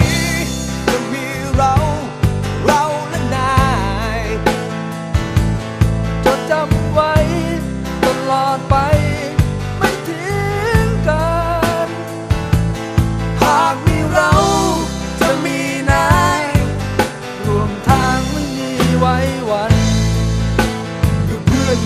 ้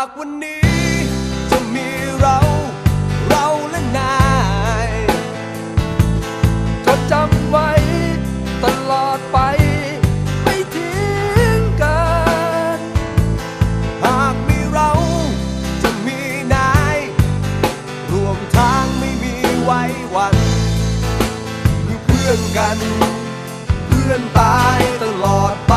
ากวันนี้จะมีเรา เราและนายจดจำไว้ตลอดไป ไม่ทิ้งกัน หากมีเราจะมีนาย รวมทางไม่มีไว้วันคือเพื่อนกัน เพื่อนตายตลอดไป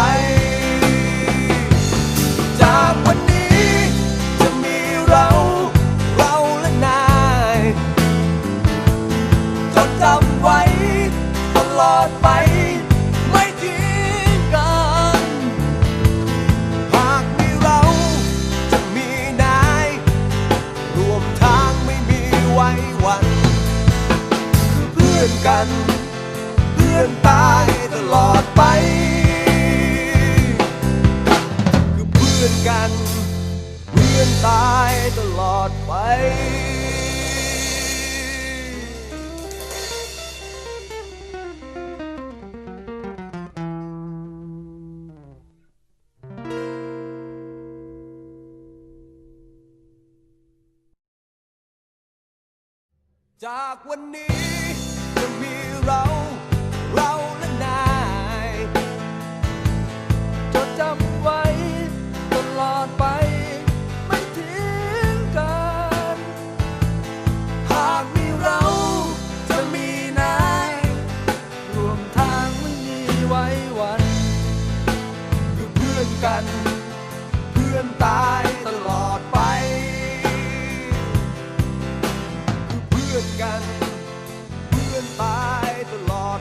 กัน เพื่อนตายตลอดไป คือเพื่อนกัน เพื่อนตายตลอดไปจากวันนี้ กัน เพื่อนตายตลอดไป คือเพื่อนกัน เพื่อนตายตลอด